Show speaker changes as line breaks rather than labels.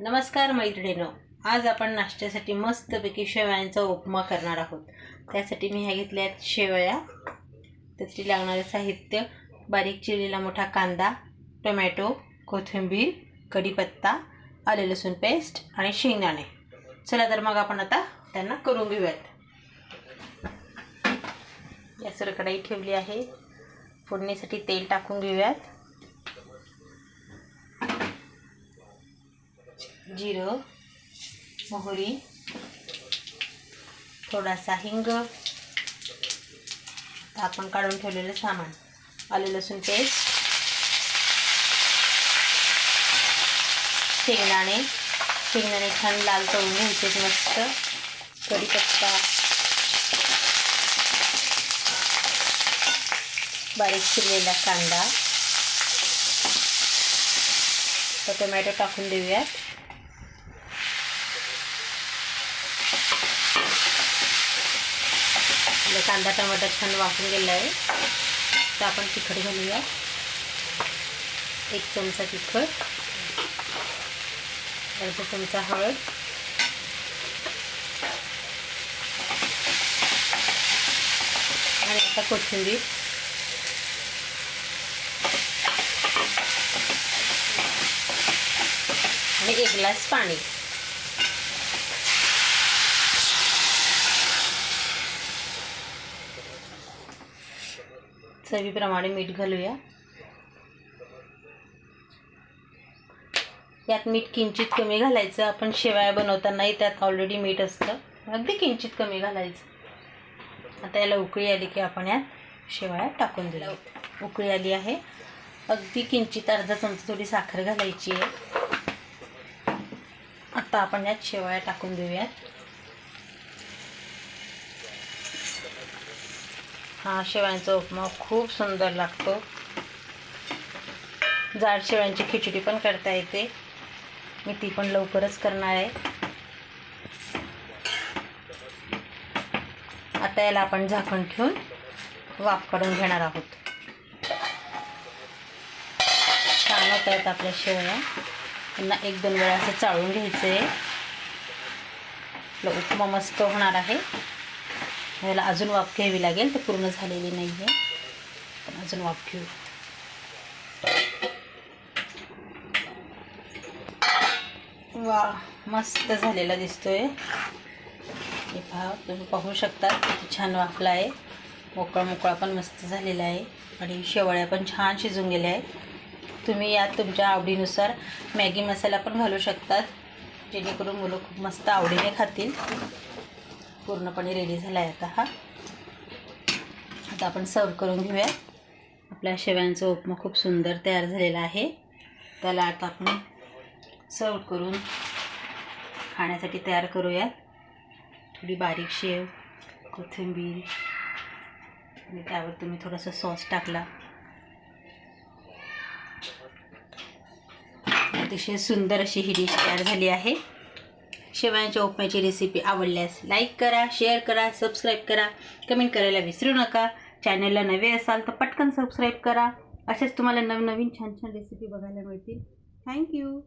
नमस्कार मैत्रिणीनो आज आपण नाश्त्यासाठी मस्तपैकी शेवयांचा उपमा करणार आहोत. त्यासाठी मी ह्या घेतल्या आहेत शेवया. त्यासाठी लागणारे साहित्य बारीक चिरलेला मोठा कांदा टोमॅटो कोथिंबीर कढीपत्ता आले लसूण पेस्ट आणि शेंगदाणे. चला तर मग आपण आता त्यांना करून घेऊयात. गॅसवर कढाई ठेवली आहे. फोडणीसाठी तेल टाकून घेऊयात. जिरं मोहरी थोडासा हिंग आपण काढून ठेवलेलं सामान आले लसूण पेस्ट शेंगदाणे शेंगदाणे छान लाल तळून घ्यायचे मस्त कढीपत्ता बारीक चिरलेला कांदा तर टोमॅटो टाकून देऊयात. आपला कांदा टमाटर छान वाफून गेला आहे. तर आपण तिखट घालूया. एक चमचा तिखट. अर्धा चमचा हळद. आणि आता कोथिंबीर. आणि एक ग्लास पाणी. चवीप्रमाणे मीठ घालूया. यात मीठ किंचित कमी घालायचं. आपण शेवया बनवतानाही त्यात ऑलरेडी मीठ असतं. अगदी किंचित कमी घालायचं. आता याला उकळी आली की आपण यात शेवया टाकून दिला उकळी आली आहे. अगदी किंचित अर्धा चमचा थोडी साखर घालायची आहे. आता आपण यात शेवया टाकून देऊयात. हा शेवयांचा उपमा खूप सुंदर लागतो. जाड शेवयांची खिचडी पण करता येते. मी ती पण लवकरच करणार आहे. आता याला आपण झाकण ठेवून वाफ काढून घेणार आहोत. छान होत आहेत आपल्या शेवया. त्यांना एक दोन वेळा असं चाळून घ्यायचं आहे उपमा मस्त होणार आहे. ह्याला अजून वाफ घ्यावी लागेल तर पूर्ण झालेली नाही आहे पण अजून वाफ घेऊ. वा मस्त झालेला दिसतोय. हे पहा तुम्ही पाहू शकता किती छान वाफला आहे. मोकळा मोकळा पण मस्त झालेला आहे. आणि शेवळ्या पण छान शिजून गेल्या आहेत. तुम्ही यात तुमच्या आवडीनुसार मॅगी मसाला पण घालू शकतात. जेणेकरून मुलं खूप मस्त आवडीने खातील. पूर्णपणे रेडी झाला आहे आता हा. आता आपण सर्व करून घेऊया. आपल्या शेव्यांचा उपमा खूप सुंदर तयार झालेला आहे. त्याला आता आपण सर्व करून खाण्यासाठी तयार करूयात थोडी बारीक शेव कोथिंबीर आणि त्यावर तुम्ही थोडासा सॉस टाकला. अतिशय सुंदर अशी ही डिश तयार झाली आहे. शेवयांच्या उपम्याची रेसिपी आवडल्यास लाईक करा शेअर करा सबस्क्राईब करा. कमेंट करायला विसरू नका. चॅनलला नवे असाल तर पटकन सबस्क्राईब करा. असेच तुम्हाला नवनवीन छान छान रेसिपी बघायला मिळतील. थँक्यू